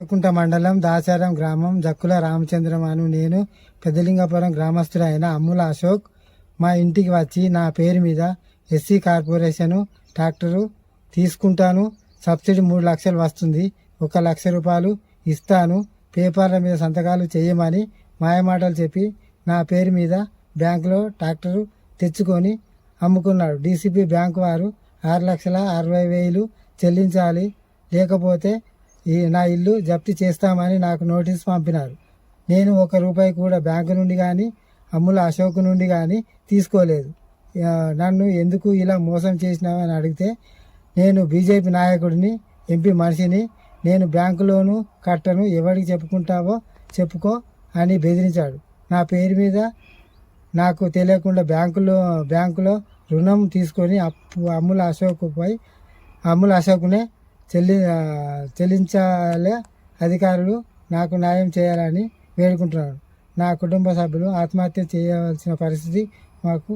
కుంట మండలం దాచారం గ్రామం జక్కుల రామచంద్రం అను నేను పెద్దలింగపురం గ్రామస్తుడైన అమ్ముల అశోక్. మా ఇంటికి వచ్చి నా పేరు మీద ఎస్సీ కార్పొరేషను ట్రాక్టరు తీసుకుంటాను. సబ్సిడీ మూడు లక్షలు వస్తుంది. ఒక లక్ష రూపాయలు ఇస్తాను. పేపర్ల మీద సంతకాలు చేయమని మాయమాటలు చెప్పి నా పేరు మీద బ్యాంకులో ట్రాక్టరు తెచ్చుకొని అమ్ముకున్నాడు. డీసీపీ బ్యాంకు వారు ఆరు లక్షల అరవై వేలు చెల్లించాలి. లేకపోతే ఈ నా ఇల్లు జప్తు చేస్తామని నాకు నోటీస్ పంపినారు. నేను ఒక రూపాయి కూడా బ్యాంకు నుండి కానీ అమ్ముల అశోక్ నుండి కానీ తీసుకోలేదు. నన్ను ఎందుకు ఇలా మోసం చేసినావని అడిగితే నేను బీజేపీ నాయకుడిని ఎంపీ మనిషిని నేను బ్యాంకులోను కట్టను ఎవరికి చెప్పుకుంటావో చెప్పుకో అని బెదిరించాడు. నా పేరు మీద నాకు తెలియకుండా బ్యాంకులో బ్యాంకులో రుణం తీసుకొని అప్పు అమ్ముల అశోక్పై అమ్ముల అశోక్నే చెల్లి చెల్లించాలే అధికారులు నాకు న్యాయం చేయాలని వేడుకుంటున్నాను నా కుటుంబ సభ్యులు ఆత్మహత్య చేయవలసిన పరిస్థితి మాకు